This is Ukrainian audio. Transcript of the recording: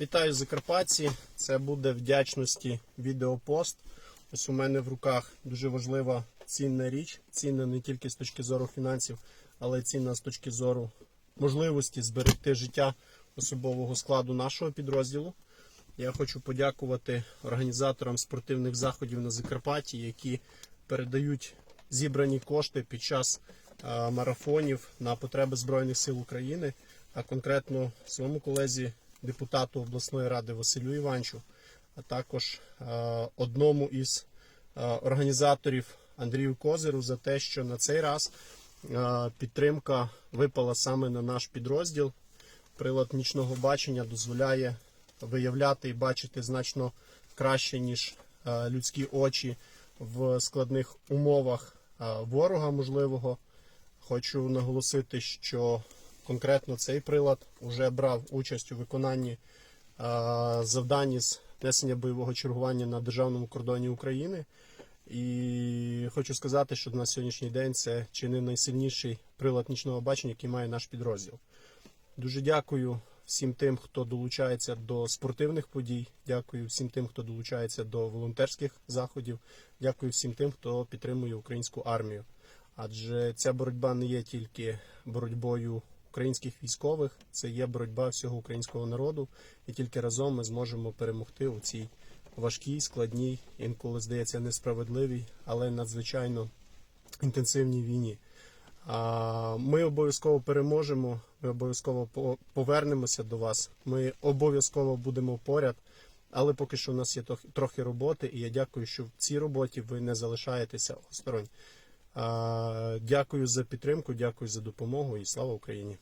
Вітаю Закарпатці. Це буде вдячності відеопост. Ось у мене в руках дуже важлива цінна річ. Цінна не тільки з точки зору фінансів, але й цінна з точки зору можливості зберегти життя особового складу нашого підрозділу. Я хочу подякувати організаторам спортивних заходів на Закарпатті, які передають зібрані кошти під час марафонів на потреби Збройних сил України, а конкретно своєму колезі депутату обласної ради Василю Іванчу, а також е, одному із е, організаторів Андрію Козиру за те, що на цей раз е, підтримка випала саме на наш підрозділ. Прилад нічного бачення дозволяє виявляти і бачити значно краще, ніж людські очі в складних умовах ворога можливого. Хочу наголосити, що конкретно цей прилад вже брав участь у виконанні завдань з несення бойового чергування на державному кордоні України. І хочу сказати, що на сьогоднішній день це чи не найсильніший прилад нічного бачення, який має наш підрозділ. Дуже дякую всім тим, хто долучається до спортивних подій. Дякую всім тим, хто долучається до волонтерських заходів. Дякую всім тим, хто підтримує українську армію. Адже ця боротьба не є тільки боротьбою українських військових, це є боротьба всього українського народу, і тільки разом ми зможемо перемогти у цій важкій, складній, інколи здається несправедливій, але надзвичайно інтенсивній війні. Ми обов'язково переможемо. Ми обов'язково повернемося до вас. Ми обов'язково будемо поряд. Але поки що у нас є трохи роботи, і я дякую, що в цій роботі ви не залишаєтеся осторонь. Дякую за підтримку, дякую за допомогу і слава Україні.